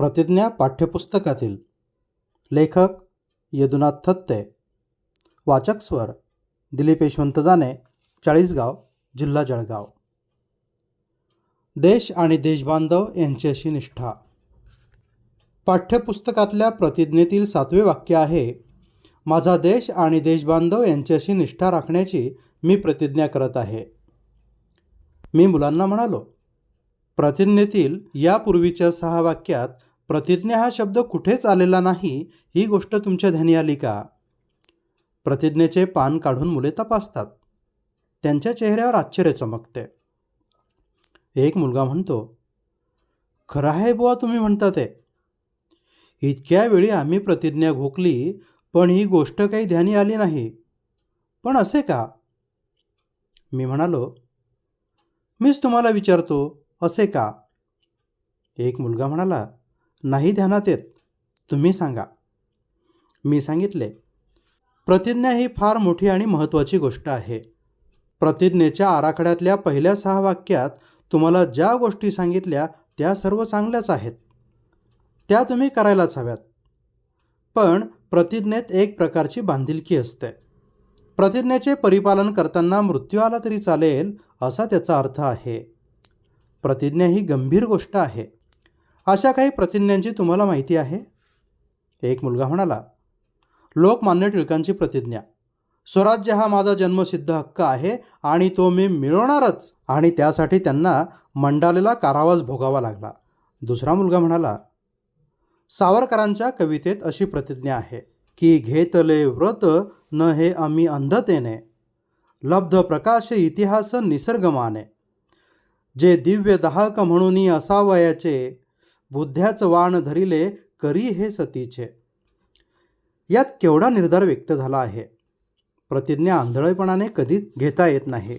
प्रतिज्ञा पाठ्यपुस्तकातील. लेखक यदुनाथ थत्ते. वाचक स्वर दिलीप यशवंत जाने चाळीसगाव जिल्हा जळगाव. देश आणि देशबांधव यांच्याशी निष्ठा. पाठ्यपुस्तकातल्या प्रतिज्ञेतील सातवे वाक्य आहे माझा देश आणि देशबांधव यांच्याशी निष्ठा राखण्याची मी प्रतिज्ञा करत आहे. मी मुलांना म्हणालो प्रतिज्ञेतील यापूर्वीच्या सहा वाक्यात प्रतिज्ञा हा शब्द कुठेच आलेला नाही ही गोष्ट तुमच्या ध्यानी आली का? प्रतिज्ञेचे पान काढून मुले तपासतात. त्यांच्या चेहऱ्यावर आश्चर्य चमकते. एक मुलगा म्हणतो खरं आहे बुवा तुम्ही म्हणता ते. इतक्या वेळी आम्ही प्रतिज्ञा घोकली पण ही गोष्ट काही ध्यानी आली नाही. पण असे का? मी म्हणालो मीच तुम्हाला विचारतो असे का? एक मुलगा म्हणाला नाही ध्यानात येत. तुम्ही सांगा. मी सांगितले प्रतिज्ञा ही फार मोठी आणि महत्त्वाची गोष्ट आहे. प्रतिज्ञेच्या आराखड्यातल्या पहिल्या सहा वाक्यात तुम्हाला ज्या गोष्टी सांगितल्या त्या सर्व चांगल्याच आहेत. त्या तुम्ही करायलाच हव्यात. पण प्रतिज्ञेत एक प्रकारची बांधिलकी असते. प्रतिज्ञेचे परिपालन करताना मृत्यू आला तरी चालेल असा त्याचा अर्थ आहे. प्रतिज्ञा ही गंभीर गोष्ट आहे. अशा काही प्रतिज्ञांची तुम्हाला माहिती आहे? एक मुलगा म्हणाला लोकमान्य टिळकांची प्रतिज्ञा. स्वराज्य हा माझा जन्मसिद्ध हक्क आहे आणि तो मी मिळवणारच. आणि त्यासाठी त्यांना मंडालेला कारावास भोगावा लागला. दुसरा मुलगा म्हणाला सावरकरांच्या कवितेत अशी प्रतिज्ञा आहे की घेतले व्रत न हे आम्ही अंधतेने. लब्ध प्रकाश इतिहास निसर्गमाने. जे दिव्य दाहक म्हणून असावयाचे बुद्ध्याच वाण धरिले करी हे सतीचे. यात केवढा निर्धार व्यक्त झाला आहे? प्रतिज्ञा आंधळेपणाने कधीच घेता येत नाही.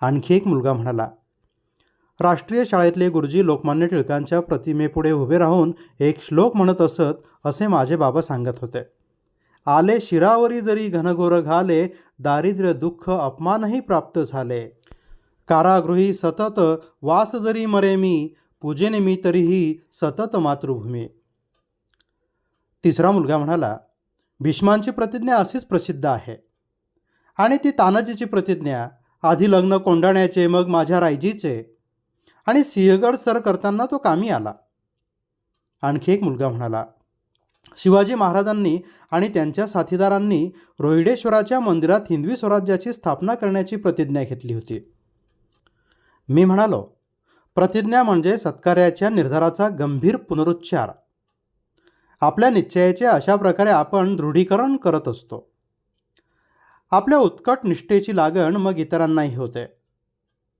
आणखी एक मुलगा म्हणाला राष्ट्रीय शाळेतले गुरुजी लोकमान्य टिळकांच्या प्रतिमेपुढे उभे राहून एक श्लोक म्हणत असत असे माझे बाबा सांगत होते. आले शिरावरी जरी घनघोर घाले दारिद्र्य दुःख अपमानही प्राप्त झाले. कारागृही सतत वास जरी मरे मी पूजेने मी तरीही सतत मातृभूमी. तिसरा मुलगा म्हणाला भीष्मांची प्रतिज्ञा अशीच प्रसिद्ध आहे. आणि ती तानाजीची प्रतिज्ञा आधी लग्न कोंडाण्याचे मग माझ्या रायजीचे. आणि सिंहगड सर करताना तो कामी आला. आणखी एक मुलगा म्हणाला शिवाजी महाराजांनी आणि त्यांच्या साथीदारांनी रोहिडेश्वराच्या मंदिरात हिंदवी स्वराज्याची स्थापना करण्याची प्रतिज्ञा घेतली होती. मी म्हणालो प्रतिज्ञा म्हणजे सत्कार्याच्या निर्धाराचा गंभीर पुनरुच्चार. आपल्या निश्चयाचे अशा प्रकारे आपण दृढीकरण करत असतो. आपल्या उत्कट निष्ठेची लागण मग इतरांनाही होते.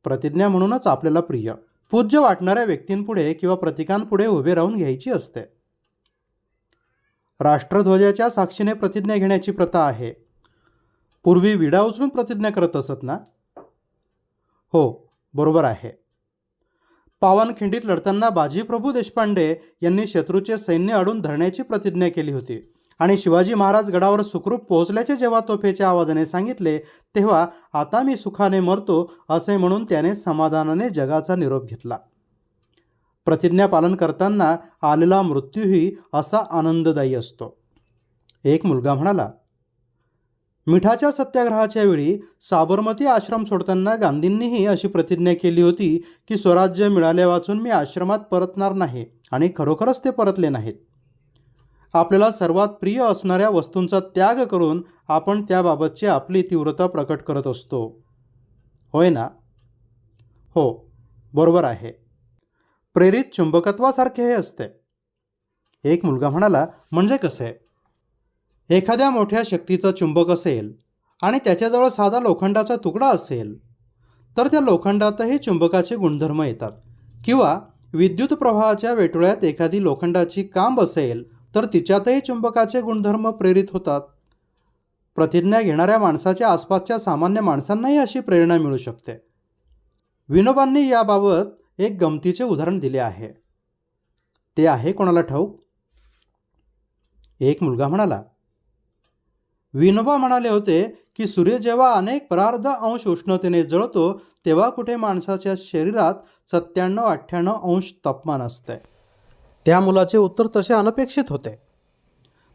प्रतिज्ञा म्हणूनच आपल्याला प्रिय पूज्य वाटणाऱ्या व्यक्तींपुढे किंवा प्रतिकांपुढे उभे राहून घ्यायची असते. राष्ट्रध्वजाच्या साक्षीने प्रतिज्ञा घेण्याची प्रथा आहे. पूर्वी विडा उचलून प्रतिज्ञा करत असत ना? हो बरोबर आहे. पावनखिंडीत लढताना बाजीप्रभू देशपांडे यांनी शत्रूचे सैन्य अडून धरण्याची प्रतिज्ञा केली होती. आणि शिवाजी महाराज गडावर सुखरूप पोहोचल्याचे जेव्हा तोफेच्या आवाजाने सांगितले तेव्हा आता मी सुखाने मरतो असे म्हणून त्याने समाधानाने जगाचा निरोप घेतला. प्रतिज्ञा पालन करताना आलेला मृत्यूही असा आनंददायी असतो. एक मुलगा म्हणाला मिठाच्या सत्याग्रहाच्या वेळी साबरमती आश्रम सोडताना गांधींनीही अशी प्रतिज्ञा केली होती की स्वराज्य मिळाले वाचून मी आश्रमात परतणार नाही आणि खरोखरच ते परतले नाहीत. आपल्याला सर्वात प्रिय असणाऱ्या वस्तूंचा त्याग करून आपण त्याबाबतची आपली तीव्रता प्रकट करत असतो. होय ना? हो बरोबर आहे. प्रेरित चुंबकत्वासारखे हे असते. एक मुलगा म्हणाला म्हणजे कसं आहे? एखाद्या मोठ्या शक्तीचं चुंबक असेल आणि त्याच्याजवळ साधा लोखंडाचा तुकडा असेल तर त्या लोखंडातही चुंबकाचे गुणधर्म येतात. किंवा विद्युत प्रवाहाच्या वेटोळ्यात एखादी लोखंडाची कांब असेल तर तिच्यातही चुंबकाचे गुणधर्म प्रेरित होतात. प्रतिज्ञा घेणाऱ्या माणसाच्या आसपासच्या सामान्य माणसांनाही अशी प्रेरणा मिळू शकते. विनोबांनी याबाबत एक गमतीचे उदाहरण दिले आहे. ते आहे कोणाला ठाऊक? एक मुलगा म्हणाला विनोबा म्हणाले होते की सूर्य जेव्हा अनेक प्रार्ध अंश उष्णतेने जळतो तेव्हा कुठे माणसाच्या शरीरात सत्त्याण्णव अठ्ठ्याण्णव अंश तापमान असते. त्या मुलाचे उत्तर तसे अनपेक्षित होते.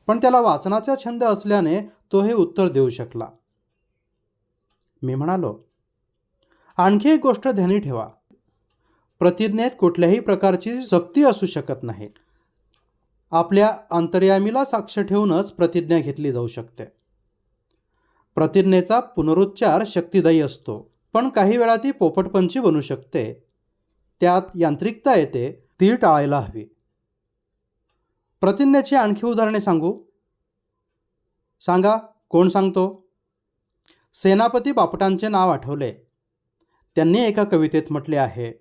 पण त्याला वाचनाचा छंद असल्याने तो हे उत्तर देऊ शकला. मी म्हणालो आणखी एक गोष्ट ध्यानी ठेवा. प्रतिज्ञेत कुठल्याही प्रकारची सक्ती असू शकत नाही. आपल्या अंतर्यामीला साक्ष ठेवूनच प्रतिज्ञा घेतली जाऊ शकते. प्रतिज्ञेचा पुनरुच्चार शक्तिदायी असतो. पण काही वेळा ती पोपटपंची बनू शकते. त्यात यांत्रिकता येते ती टाळायला हवी. प्रतिज्ञेची आणखी उदाहरणे सांगू? सांगा कोण सांगतो? सेनापती बापटांचे नाव आठवले. त्यांनी एका कवितेत म्हटले आहे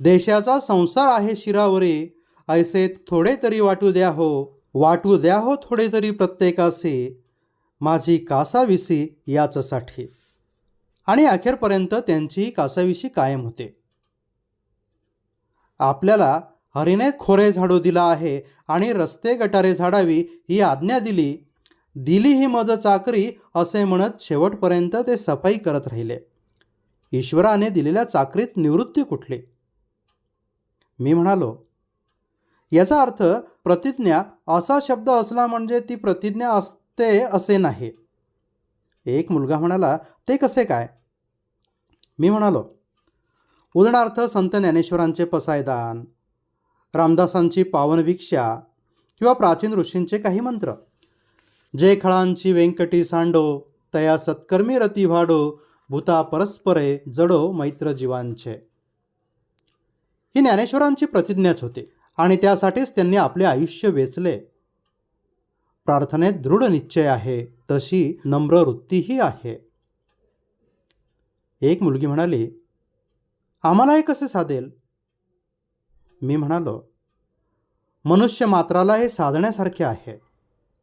देशाचा संसार आहे शिरावरी ऐसे थोडे तरी वाटू द्या हो वाटू द्या हो थोडे तरी प्रत्येकाशी माझी कासाविसी याचसाठी. आणि अखेरपर्यंत त्यांची कासाविशी कायम होते. आपल्याला हरीने खोरे झाडू दिला आहे आणि रस्ते गटारे झाडावी ही आज्ञा दिली. दिली ही मज चाकरी असे म्हणत शेवटपर्यंत ते सफाई करत राहिले. ईश्वराने दिलेल्या चाकरीत निवृत्ती कुठली? मी म्हणालो याचा अर्थ प्रतिज्ञा असा शब्द असला म्हणजे ती प्रतिज्ञा ते असे नाही. एक मुलगा म्हणाला ते कसे काय? मी म्हणालो उदाहरणार्थ संत ज्ञानेश्वरांचे पसायदान रामदासांची पावनभिक्षा किंवा प्राचीन ऋषींचे काही मंत्र. जयखळांची व्यंकटी सांडो तया सत्कर्मी रती भाडो भूता परस्परे जडो मैत्र जीवांचे. ही ज्ञानेश्वरांची प्रतिज्ञाच होती आणि त्यासाठीच त्यांनी आपले आयुष्य वेचले. प्रार्थनेत दृढ निश्चय आहे तशी नम्र वृत्तीही आहे. एक मुलगी म्हणाली आम्हाला हे कसे साधेल? मी म्हणालो मनुष्य मात्राला हे साधण्यासारखे आहे.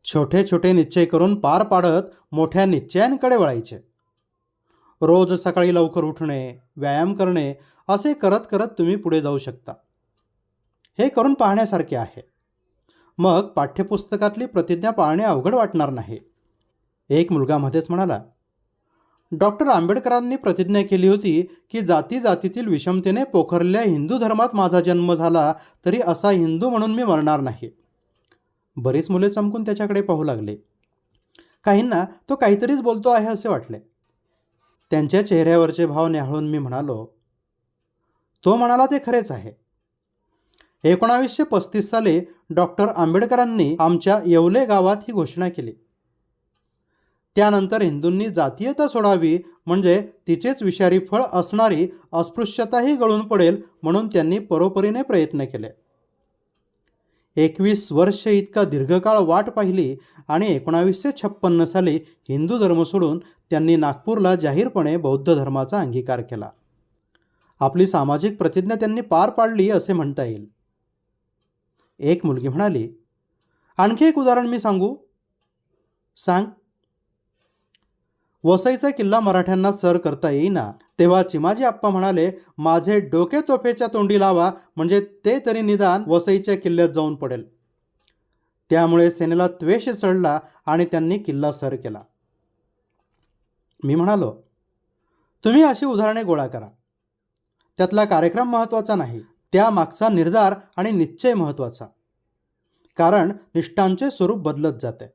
छोटे छोटे निश्चय करून पार पाडत मोठ्या निश्चयांकडे वळायचे. रोज सकाळी लवकर उठणे व्यायाम करणे असे करत करत तुम्ही पुढे जाऊ शकता. हे करून पाहण्यासारखे आहे. मग पाठ्यपुस्तकातली प्रतिज्ञा पाळणे अवघड वाटणार नाही. एक मुलगा मध्येच म्हणाला डॉक्टर आंबेडकरांनी प्रतिज्ञा केली होती की जाती जातीतील विषमतेने पोखरलेल्या हिंदू धर्मात माझा जन्म झाला तरी असा हिंदू म्हणून मी मरणार नाही. बरीच मुले चमकून त्याच्याकडे पाहू लागले. काहींना तो काहीतरीच बोलतो आहे असे वाटले. त्यांच्या चेहऱ्यावरचे भाव न्याहाळून मी म्हणालो तो म्हणाला ते खरेच आहे. एकोणावीसशे पस्तीस साली डॉक्टर आंबेडकरांनी आमच्या येवले गावात ही घोषणा केली. त्यानंतर हिंदूंनी जातीयता सोडावी म्हणजे तिचेच विषारी फळ असणारी अस्पृश्यताही गळून पडेल म्हणून त्यांनी परोपरीने प्रयत्न केले. एकवीस वर्ष इतका दीर्घकाळ वाट पाहिली आणि एकोणावीसशे छप्पन्न साली हिंदू धर्म सोडून त्यांनी नागपूरला जाहीरपणे बौद्ध धर्माचा अंगीकार केला. आपली सामाजिक प्रतिज्ञा त्यांनी पार पाडली असे म्हणता येईल. एक मुलगी म्हणाली आणखी एक उदाहरण मी सांगू. सांग. वसईचा किल्ला मराठ्यांना सर करता येईना. तेव्हा चिमाजी आप्पा म्हणाले माझे डोके तोफेच्या तोंडी लावा म्हणजे ते तरी निदान वसईच्या किल्ल्यात जाऊन पडेल. त्यामुळे सेनेला त्वेष चढला आणि त्यांनी किल्ला सर केला. मी म्हणालो तुम्ही अशी उदाहरणे गोळा करा. त्यातला कार्यक्रम महत्त्वाचा नाही. त्यामागचा निर्धार आणि निश्चय महत्त्वाचा. कारण निष्ठांचे स्वरूप बदलत जाते.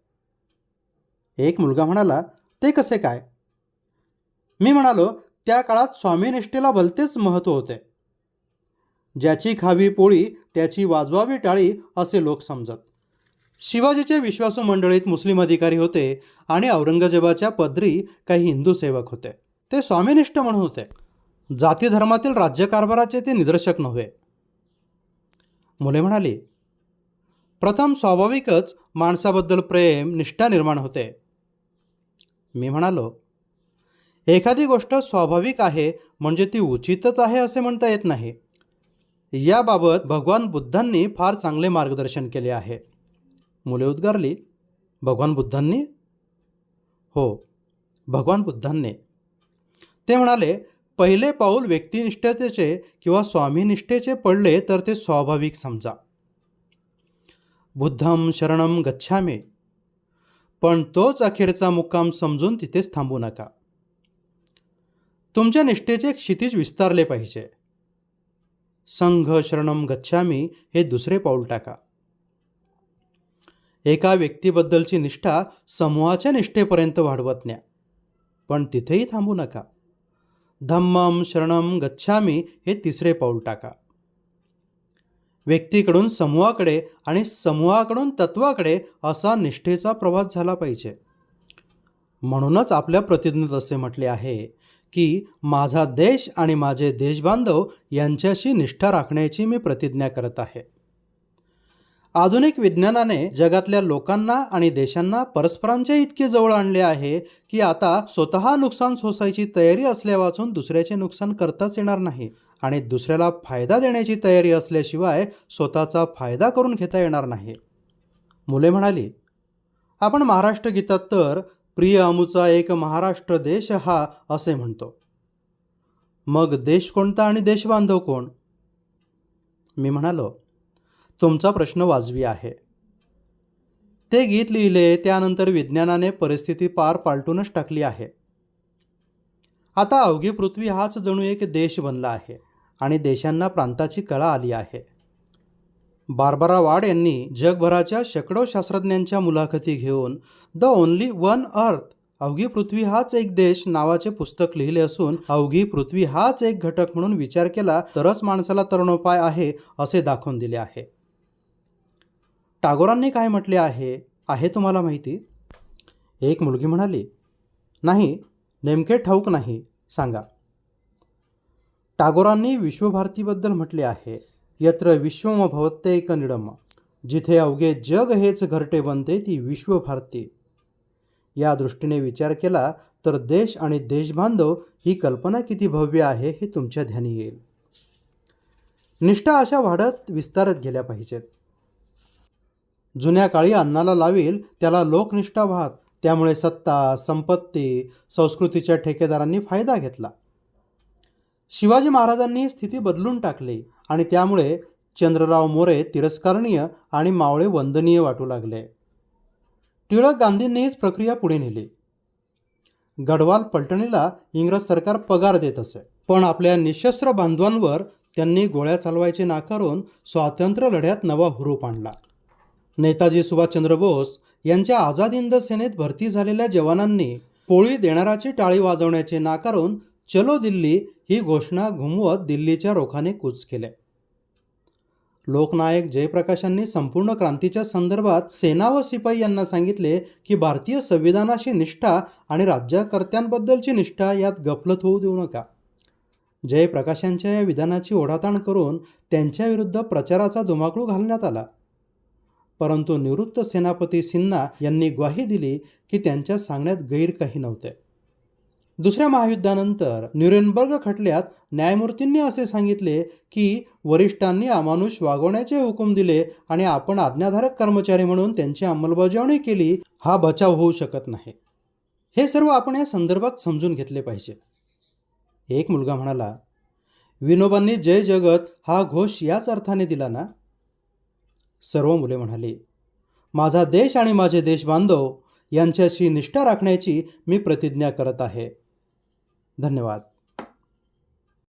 एक मुलगा म्हणाला ते कसे काय? मी म्हणालो त्या काळात स्वामीनिष्ठेला भलतेच महत्त्व होते. ज्याची खावी पोळी त्याची वाजवावी टाळी असे लोक समजत. शिवाजीचे विश्वासू मंडळीत मुस्लिम अधिकारी होते आणि औरंगजेबाच्या पदरी काही हिंदू सेवक होते. ते स्वामीनिष्ठ म्हणून होते. जाती धर्मातील राज्यकारभाराचे ते निदर्शक नव्हे. मुले म्हणाली प्रथम स्वाभाविकच माणसाबद्दल प्रेम निष्ठा निर्माण होते. मी म्हणालो एखादी गोष्ट स्वाभाविक आहे म्हणजे ती उचितच आहे असे म्हणता येत नाही. याबाबत भगवान बुद्धांनी फार चांगले मार्गदर्शन केले आहे. मुले उद्गारली भगवान बुद्धांनी? हो भगवान बुद्धांनी. ते म्हणाले पहिले पाऊल व्यक्तिनिष्ठतेचे किंवा स्वामीनिष्ठेचे पडले तर ते स्वाभाविक समजा. बुद्धम शरणम गच्छामे. पण तोच अखेरचा मुक्काम समजून तिथेच थांबू नका. तुमच्या निष्ठेचे क्षितिज विस्तारले पाहिजे. संघ शरणम गच्छामी हे दुसरे पाऊल टाका. एका व्यक्तीबद्दलची निष्ठा समूहाच्या निष्ठेपर्यंत वाढवत न्या. पण तिथेही थांबू नका. धम्मम शरणम गच्छामी हे तिसरे पाऊल टाका. व्यक्तीकडून समूहाकडे आणि समूहाकडून तत्वाकडे असा निष्ठेचा प्रवास झाला पाहिजे. म्हणूनच आपल्या प्रतिज्ञेत असे म्हटले आहे की माझा देश आणि माझे देशबांधव यांच्याशी निष्ठा राखण्याची मी प्रतिज्ञा करत आहे. आधुनिक विज्ञानाने जगातल्या लोकांना आणि देशांना परस्परांच्या इतके जवळ आणले आहे की आता स्वतः नुकसान सोसायची तयारी असल्यावाचून दुसऱ्याचे नुकसान करताच येणार नाही आणि दुसऱ्याला फायदा देण्याची तयारी असल्याशिवाय स्वतःचा फायदा करून घेता येणार नाही. मुले म्हणाली आपण महाराष्ट्र गीतात तर प्रिय अमुचा एक महाराष्ट्र देश हा असे म्हणतो. मग देश कोणता आणि देशबांधव कोण? मी म्हणालो तुमचा प्रश्न वाजवी आहे. ते गीत लिहिले त्यानंतर विज्ञानाने परिस्थिती पार पालटूनच टाकली आहे. आता अवघी पृथ्वी हाच जणू एक देश बनला आहे आणि देशांना प्रांताची कळा आली आहे. बार्बरा वाड यांनी जगभराच्या शेकडो शास्त्रज्ञांच्या मुलाखती घेऊन द ओन्ली वन अर्थ अवघी पृथ्वी हाच एक देश नावाचे पुस्तक लिहिले असून अवघी पृथ्वी हाच एक घटक म्हणून विचार केला तरच माणसाला तरुणोपाय आहे असे दाखवून दिले आहे. टागोरांनी काय म्हटले आहे आहे तुम्हाला माहिती? एक मुलगी म्हणाली नाही नेमके ठाऊक नाही सांगा. टागोरांनी विश्वभारतीबद्दल म्हटले आहे यत्र विश्वम भवत्येक निडम जिथे अवघे जग हेच घरटे बनते ती विश्वभारती. या दृष्टीने विचार केला तर देश आणि देशबांधव ही कल्पना किती भव्य आहे हे तुमच्या ध्यानी येईल. निष्ठा अशा वाढत विस्तारत गेल्या पाहिजेत. जुन्या काळी अन्नाला लावेल त्याला लोकनिष्ठा वाहत. त्यामुळे सत्ता संपत्ती संस्कृतीच्या ठेकेदारांनी फायदा घेतला. शिवाजी महाराजांनी स्थिती बदलून टाकली आणि त्यामुळे चंद्रराव मोरे तिरस्कारणीय आणि मावळे वंदनीय वाटू लागले. टिळक गांधींनीच प्रक्रिया पुढे नेली. गढवाल पलटणीला इंग्रज सरकार पगार देत असे. पण आपल्या निशस्त्र बांधवांवर त्यांनी गोळ्या चालवायचे नाकारून स्वातंत्र्य लढ्यात नवा हुरूप आणला. नेताजी सुभाषचंद्र बोस यांच्या आझाद हिंद सेनेत भरती झालेल्या जवानांनी पोळी देणाराची टाळी वाजवण्याचे नाकारून चलो दिल्ली ही घोषणा घुमवत दिल्लीच्या रोखाने कूच केले. लोकनायक जयप्रकाशांनी संपूर्ण क्रांतीच्या संदर्भात सेना व सिपाई यांना सांगितले की भारतीय संविधानाशी निष्ठा आणि राज्यकर्त्यांबद्दलची निष्ठा यात गफलत होऊ देऊ नका. जयप्रकाशांच्या या विधानाची ओढाताण करून त्यांच्याविरुद्ध प्रचाराचा धुमाकूळ घालण्यात आला. परंतु निवृत्त सेनापती सिन्हा यांनी ग्वाही दिली की त्यांच्या सांगण्यात गैर काही नव्हते. दुसऱ्या महायुद्धानंतर न्यूरेनबर्ग खटल्यात न्यायमूर्तींनी असे सांगितले की वरिष्ठांनी अमानुष वागवण्याचे हुकूम दिले आणि आपण आज्ञाधारक कर्मचारी म्हणून त्यांची अंमलबजावणी केली हा बचाव होऊ शकत नाही. हे सर्व आपण या संदर्भात समजून घेतले पाहिजे. एक मुलगा म्हणाला विनोबांनी जय जगत हा घोष याच अर्थाने दिला ना? सर्व मुले म्हणाली माझा देश आणि माझे देशबांधव यांच्याशी निष्ठा राखण्याची मी प्रतिज्ञा करत आहे. धन्यवाद.